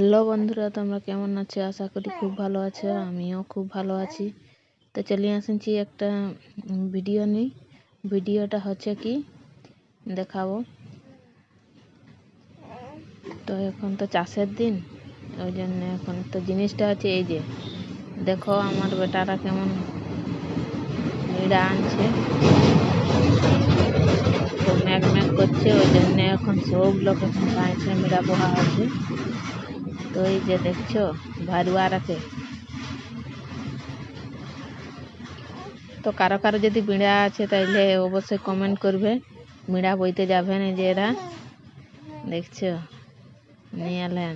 Hello বন্ধুরা, তোমরা কেমন আছো? আশা করি খুব ভালো আছো, আমিও খুব ভালো আছি। তো চলে আসছি একটা ভিডিও নিয়ে। ভিডিওটা হচ্ছে কি? দেখাবো। তো এখন তো চাষের দিন, ওই জন্য এখন তো জিনিসটা হচ্ছে এই যে, দেখো আমার বেটারা কেমন নিড়া আনছে। তো ম্যাক ম্যাক করছে, ওই জন্য এখন সব লোক এখন গাঁয়ে মেরা বহা আছে। তো এই যে দেখছ ভারুয়া রাখে তো কারও কারও যদি বিড়া আছে, তাইলে অবশ্যই কমেন্ট করবে। বিড়া বইতে যাবে না যে এরা। দেখছ, নিয়ে এলেন।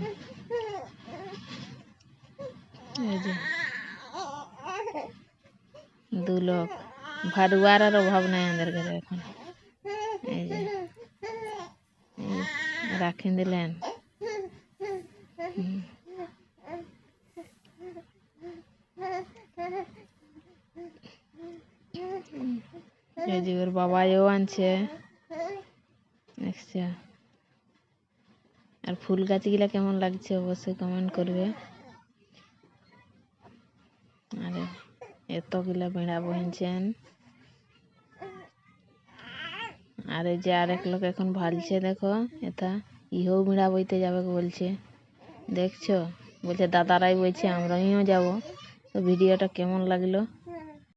দু লোক। ভারুয়ার আর অভাব নাই আমাদের ঘরে এখন। এই যে রাখেন দিলেন। এই ওর বাবাও আনছে দেখছ আর ফুল গাছগুলা কেমন লাগছে অবশ্যই কমেন্ট করবে। আরে, এতগুলা বেড়া বহিনছেন। আর এই যে আরেক লোক এখন ভালছে, দেখো, এটা ইহও বেড়া বইতে যাবে বলছে। দেখছ? বলছে দাদারাই বলছে আমরাও যাব। তো ভিডিওটা কেমন লাগল?